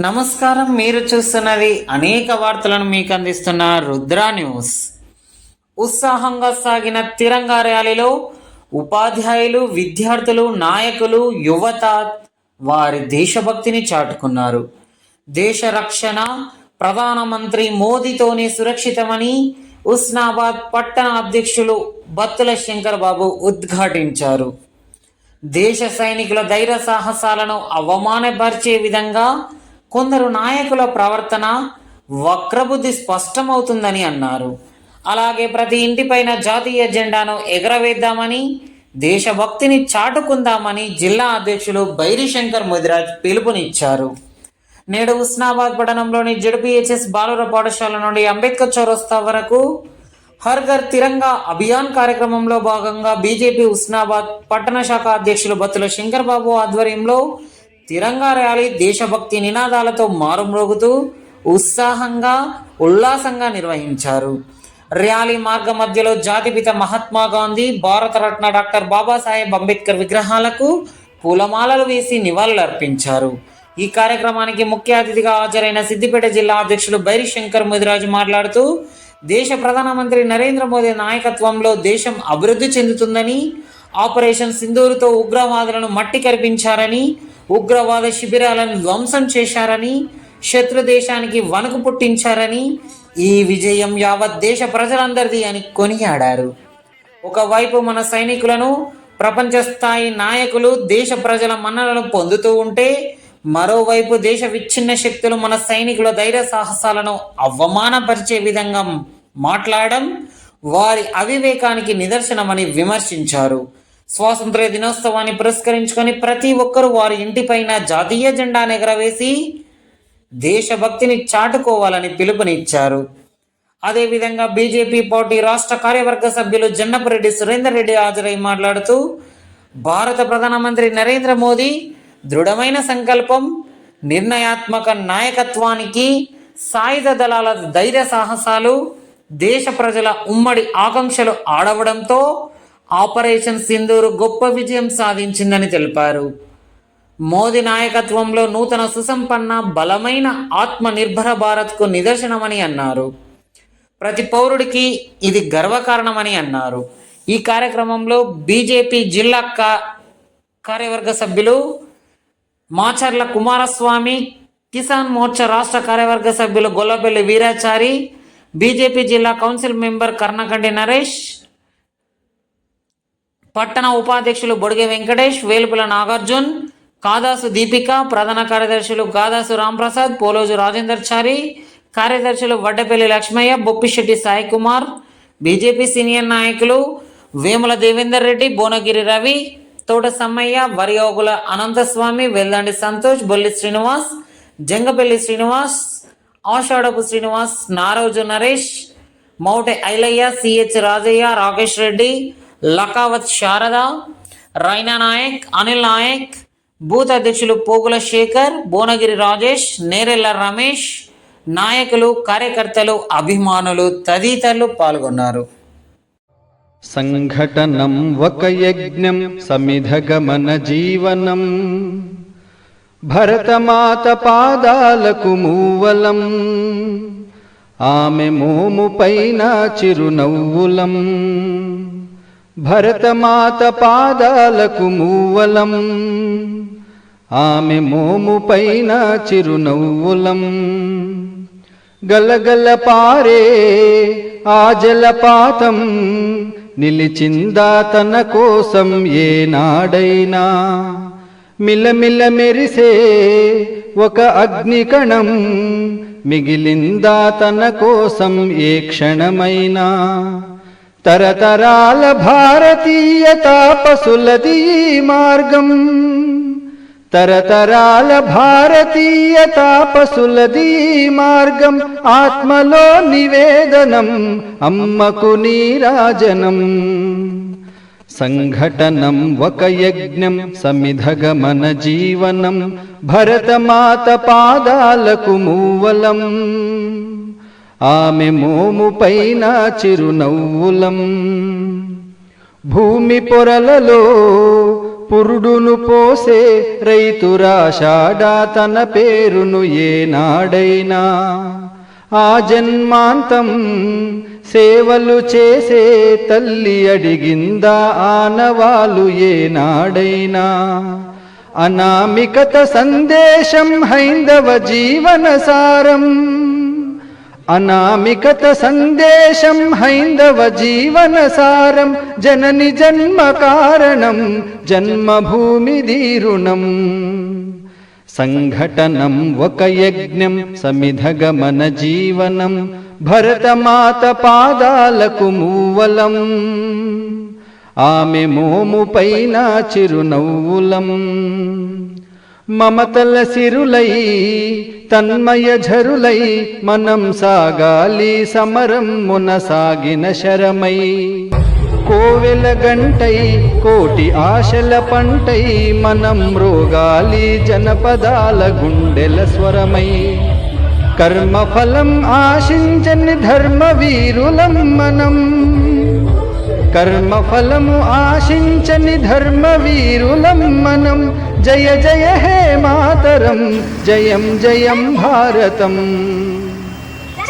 నమస్కారం మీరు చూస్తున్నది అనేక వార్తలను మీకు అందిస్తున్న రుద్రా న్యూస్. ఉత్సాహంగా సాగిన తిరంగా ర్యాలీలో ఉపాధ్యాయులు విద్యార్థులు నాయకులు యువత వారి దేశభక్తిని చాటుకున్నారు. దేశ రక్షణ ప్రధానమంత్రి మోదీతోనే సురక్షితమని ఉస్నాబాద్ పట్టణ అధ్యక్షులు బత్తుల శంకర్ బాబు ఉద్ఘాటించారు. దేశ సైనికుల ధైర్య సాహసాలను అవమానపరిచే విధంగా కొందరు నాయకుల ప్రవర్తన వక్రబుద్ధి స్పష్టమవుతుందని అన్నారు. అలాగే ప్రతి ఇంటిపైన జాతీయ జెండాను ఎగరవేద్దామని దేశభక్తిని చాటుకుందామని జిల్లా అధ్యక్షులు బైరిశంకర్ ముదిరాజ్ పిలుపునిచ్చారు. నేడు ఉస్నాబాద్ పట్టణంలోని జడ్పీహెచ్ఎస్ బాలుర పాఠశాల నుండి అంబేద్కర్ చౌరస్తా వరకు హర్ ఘర్ తిరంగా అభియాన్ కార్యక్రమంలో భాగంగా బీజేపీ ఉస్నాబాద్ పట్టణ శాఖ అధ్యక్షులు బత్తుల శంకర్ బాబు ఆధ్వర్యంలో తిరంగా ర్యాలీ దేశభక్తి నినాదాలతో మారుమ్రోగుతూ ఉత్సాహంగా ఉల్లాసంగా నిర్వహించారు. ర్యాలీ మార్గ మధ్యలో జాతిపిత మహాత్మా గాంధీ భారతరత్న డాక్టర్ బాబాసాహెబ్ అంబేద్కర్ విగ్రహాలకు పూలమాలలు వేసి నివాళులర్పించారు. ఈ కార్యక్రమానికి ముఖ్య అతిథిగా హాజరైన సిద్దిపేట జిల్లా అధ్యక్షులు బైరి శంకర్ ముదిరాజు మాట్లాడుతూ దేశ ప్రధానమంత్రి నరేంద్ర మోదీ నాయకత్వంలో దేశం అభివృద్ధి చెందుతుందని ఆపరేషన్ సింధూరుతో ఉగ్రవాదులను మట్టి కరిపించారని ఉగ్రవాద శిబిరాలను ధ్వంసం చేశారని శత్రు దేశానికి వణుకు పుట్టించారని ఈ విజయం యావత్ దేశ ప్రజలందరిది అని కొనియాడారు. ఒకవైపు మన సైనికులను ప్రపంచ స్థాయి నాయకులు దేశ ప్రజల మన్ననలను పొందుతూ ఉంటే మరోవైపు దేశ విచ్ఛిన్న శక్తులు మన సైనికుల ధైర్య సాహసాలను అవమానపరిచే విధంగా మాట్లాడడం వారి అవివేకానికి నిదర్శనమని విమర్శించారు. స్వాతంత్ర దినోత్సవాన్ని పురస్కరించుకొని ప్రతి ఒక్కరూ వారి ఇంటిపైన జాతీయ జెండాను ఎగరవేసి దేశభక్తిని చాటుకోవాలని పిలుపునిచ్చారు. అదేవిధంగా బీజేపీ పార్టీ రాష్ట్ర కార్యవర్గ సభ్యులు జన్నపరెడ్డి సురేందర్ రెడ్డి హాజరై మాట్లాడుతూ భారత ప్రధానమంత్రి నరేంద్ర మోదీ దృఢమైన సంకల్పం నిర్ణయాత్మక నాయకత్వానికి సాయుధ దళాల ధైర్య సాహసాలు దేశ ప్రజల ఉమ్మడి ఆకాంక్షలు ఆడవడంతో ఆపరేషన్ సింధూరు గొప్ప విజయం సాధించిందని తెలిపారు. మోదీ నాయకత్వంలో నూతన సుసంపన్న బలమైన ఆత్మ నిర్భర భారత్కు నిదర్శనమని అన్నారు. ప్రతి పౌరుడికి ఇది గర్వకారణమని అన్నారు. ఈ కార్యక్రమంలో బీజేపీ జిల్లా కా కార్యవర్గ సభ్యులు మాచర్ల కుమారస్వామి కిసాన్ మోర్చా రాష్ట్ర కార్యవర్గ సభ్యులు గొల్లపల్లి వీరాచారి బీజేపీ జిల్లా కౌన్సిల్ మెంబర్ కర్ణకండి నరేష్ పట్టణ ఉపాధ్యక్షులు బొడిగె వెంకటేష్ వేలుపుల నాగార్జున్ కాదాసు దీపిక ప్రధాన కార్యదర్శులు కాదాసు రాంప్రసాద్ పోలోజు రాజేందర్ చారి కార్యదర్శులు వడ్డపల్లి లక్ష్మయ్య బొప్పిశెట్టి సాయి కుమార్ బీజేపీ సీనియర్ నాయకులు వేముల దేవేందర్ రెడ్డి భువనగిరి రవి తోట సమ్మయ్య వరియోగుల అనంతస్వామి వెల్దండి సంతోష్ బొల్లి శ్రీనివాస్ జంగపల్లి శ్రీనివాస్ ఆషాఢపు శ్రీనివాస్ నారోజు నరేష్ మౌటె ఐలయ్య సిహెచ్ రాజయ్య రాకేష్ రెడ్డి లకావత్ శారద రైనా నాయక్ అనిల్ నాయక్ బూత్ అధ్యక్షులు పోగుల శేఖర్ భువనగిరి రాజేష్ నేరెల్ల రమేష్ నాయకులు కార్యకర్తలు అభిమానులు తదితరులు పాల్గొన్నారు. సంఘటనం ఒక యజ్ఞం సమిధగమన జీవనం. భరతమాత పాదాలకు మూవలం. ఆమె మోము పైన చిరునవ్వులం. భరతమాత పాదాలకు మూవలం. ఆమె మోము పైన చిరునవ్వులం. గలగల పారే ఆ జలపాతం నిలిచిందా తన కోసం ఏనాడైనా. మిలమిల మెరిసే ఒక అగ్నికణం మిగిలిందా తన కోసం ఏ క్షణమైనా. తరతరాల భారతీయ తాపసులది మార్గం. తరతరాల భారతీయ తాపసులది మార్గం. ఆత్మలో నివేదనం అమ్మకు నీరాజనం. సంఘటనం ఒక యజ్ఞం సమిధగమన జీవనం. భరతమాత పాదాలకు మూవలం. ఆమె మోము పైన చిరునవ్వులం. భూమి పొరలలో పురుడును పోసే రైతురాషాడా తన పేరును ఏనాడైనా. ఆ జన్మాంతం సేవలు చేసే తల్లి అడిగిందా ఆనవాలు ఏనాడైనా. అనామికత సందేశం హైందవ జీవన సారం. అనామికత సందేశం హైందవ జీవన సారం జనని జన్మ కారణం జన్మభూమి దీరుణం సంఘటనం ఒక యజ్ఞం సమిధగమన జీవనం భరతమాత పాదాలకు మూవలం ఆమె మోము పైన చిరునవ్వులం మమతల సిరులై తన్మయ ఝరులై మనం సాగాలి సమరం మునసాగిన శరమై. కోవెల గంటై కోటి ఆశల పంటై మనం రోగాలి జనపదాల గుండెల స్వరమై. కర్మఫలం ఆశించని ధర్మ వీరులం మనం. కర్మఫలము ఆశించని ధర్మ వీరులం మనం. జయ జయ హే మాతరం జయం జయం భారతం.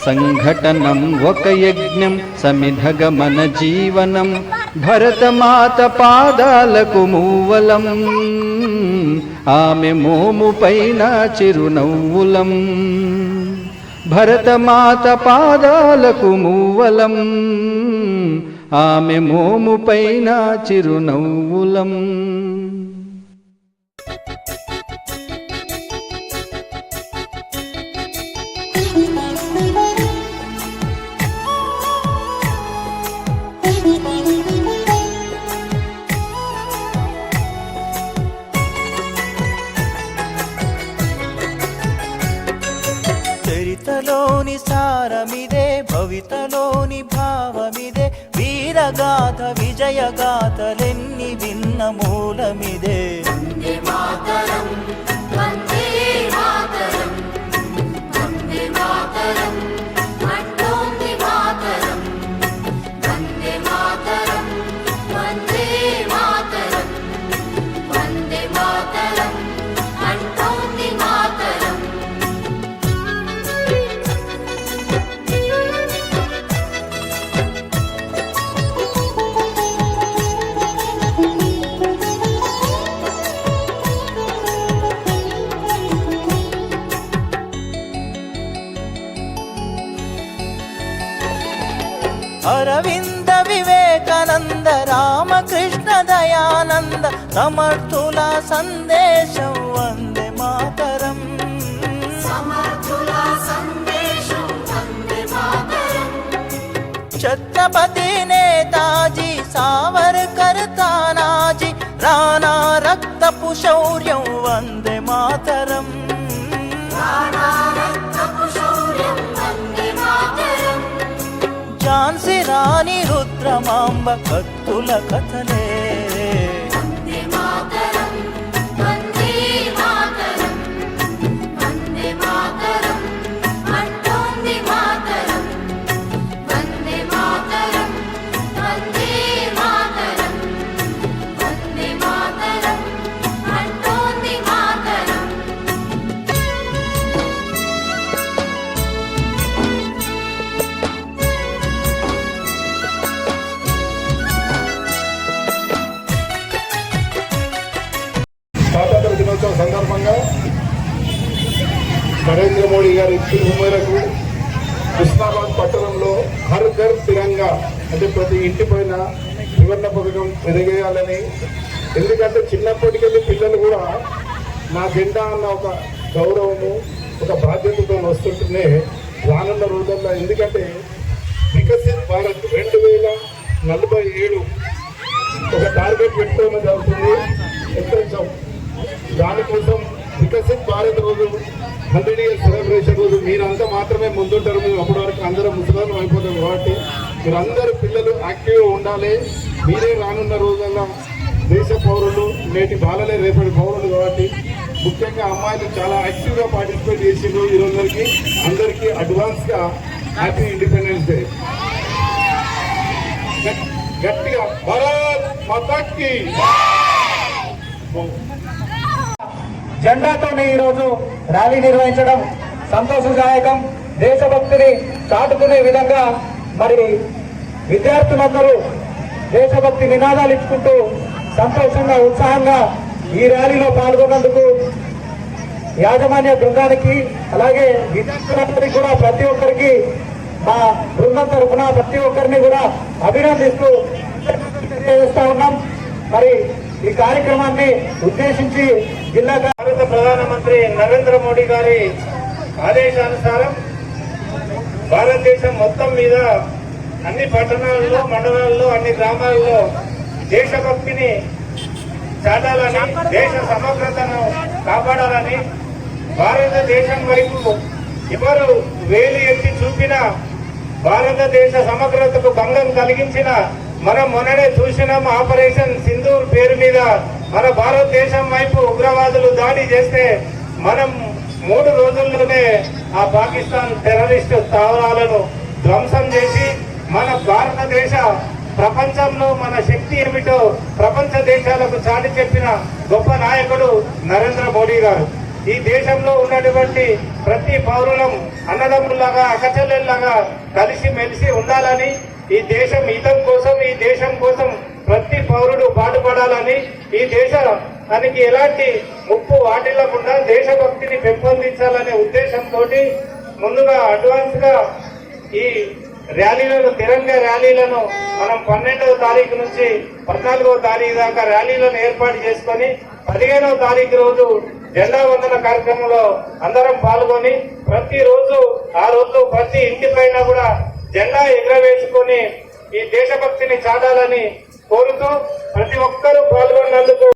సంఘటనం ఒక యజ్ఞం సమిధగమన జీవనం భరతమాత పాదాలకు మూవలం. ఆమె మోము పైన చిరునవ్వులం. భరతమాత పాదాలకు మూవలం. ఆమె మోము పైన చిరునవ్వులం. చరితలోని సారమిదే భవితలోని భావమిదే. వీరగాథ విజయగాథలెన్ని విన్న మూలమిదే. మాతరం వందే మాతరం వందే మాతరం. అరవింద వివేకానంద రామకృష్ణ దయానంద సమర్థుల సందేశం వందే మాతరం. సమర్థుల సందేశం వందే మాతరం. ఛత్రపతి నేతాజీ సావర్కర్ తానాజీ రాణా రక్తపు శౌర్యం వందే ఝాన్సీ రాణి రుద్రమాంబ కత్తుల కథలే. సందర్భంగా నరేంద్ర మోడీ గారి పిలుపు మేరకు కృష్ణాబాద్ పట్టణంలో హర్ ఘర్ తిరంగా అంటే ప్రతి ఇంటి పైన త్రివర్ణ పథకం ఎదగేయాలని. ఎందుకంటే చిన్నప్పటికెళ్ళి పిల్లలు కూడా నా జెండా అన్న ఒక గౌరవము ఒక బాధ్యతతో వస్తుంటేనే రానున్న రోజుల్లో ఎందుకంటే వికసిత్ భారత్ రెండు వేల నలభై ఏడు ఒక టార్గెట్ పెట్టుకోవడం జరుగుతుంది. ఎక్స్టెన్షన్ దానికోసం వికసిత్ భారత్ రోజు హండ్రెడ్ ఇయర్స్ సెలబ్రేషన్ రోజు మీరంతా మాత్రమే ముందుంటారు. మేము అప్పటి వరకు అందరూ ముసలాం అయిపోతారు కాబట్టి మీరందరూ పిల్లలు యాక్టివ్గా ఉండాలి. మీరే రానున్న రోజుల్లో దేశ పౌరులు నేటి బాలలే రేపటి పౌరులు కాబట్టి ముఖ్యంగా అమ్మాయిలు చాలా యాక్టివ్గా పార్టిసిపేట్ చేసిండ్రు ఈ రోజులకి. అందరికీ అడ్వాన్స్గా హ్యాపీ ఇండిపెండెన్స్ డే. గట్- గట్టిగా భారత్ మాతాకి! జెండాతోనే ఈరోజు ర్యాలీ నిర్వహించడం సంతోషదాయకం దేశభక్తిని చాటుకునే విధంగా మరి విద్యార్థులందరూ దేశభక్తి నినాదాలు ఇచ్చుకుంటూ సంతోషంగా ఉత్సాహంగా ఈ ర్యాలీలో పాల్గొన్నందుకు యాజమాన్య బృందానికి అలాగే విద్యార్థులందరికీ కూడా ప్రతి ఒక్కరికి మా బృందం తరఫున ప్రతి ఒక్కరిని కూడా అభినందిస్తూ తెలియజేస్తా ఉన్నాం. మరి ఈ కార్యక్రమాన్ని ఉద్దేశించి జిల్లా భారత ప్రధానమంత్రి నరేంద్ర మోడీ గారి ఆదేశానుసారం భారతదేశం మొత్తం మీద అన్ని పట్టణాల్లో మండలాల్లో అన్ని గ్రామాల్లో దేశభక్తిని చాటాలని దేశ సమగ్రతను కాపాడాలని భారతదేశం వైపు ఎవరు వేలు ఎత్తి చూపిన భారతదేశ సమగ్రతకు భంగం కలిగించిన మనం మొన్ననే చూసినాం ఆపరేషన్ సింధూర్ పేరు మీద మన భారతదేశం వైపు ఉగ్రవాదులు దాడి చేస్తే మనం మూడు రోజుల్లోనే ఆ పాకిస్తాన్ టెర్రరిస్ట్ స్థావరాలను ధ్వంసం చేసి మన భారతదేశ ప్రపంచంలో మన శక్తి ఏమిటో ప్రపంచ దేశాలకు చాటి చెప్పిన గొప్ప నాయకుడు నరేంద్ర మోడీ గారు. ఈ దేశంలో ఉన్నటువంటి ప్రతి పౌరులం అన్నదమ్ములాగా అక్కచెల్లెల్లాగా కలిసి మెలిసి ఉండాలని ఈ దేశం హితం కోసం ఈ దేశం కోసం ప్రతి పౌరుడు పాటుపడాలని ఈ దేశానికి ఎలాంటి ముప్పు వాటిల్లకుండా దేశభక్తిని పెంపొందించాలనే ఉద్దేశంతో ముందుగా అడ్వాన్స్గా ఈ ర్యాలీలను తిరంగ ర్యాలీలను మనం పన్నెండవ తారీఖు నుంచి పద్నాలుగవ తారీఖు దాకా ర్యాలీలను ఏర్పాటు చేసుకొని పదిహేనవ తారీఖు రోజు జెండా వందన కార్యక్రమంలో అందరం పాల్గొని ప్రతిరోజు ఆ రోజు ప్రతి ఇంటి పైన కూడా జెండా ఎగరవేసుకొని ఈ దేశభక్తిని చాటాలని కోరుతూ ప్రతి ఒక్కరూ పాల్గొన్నందుకు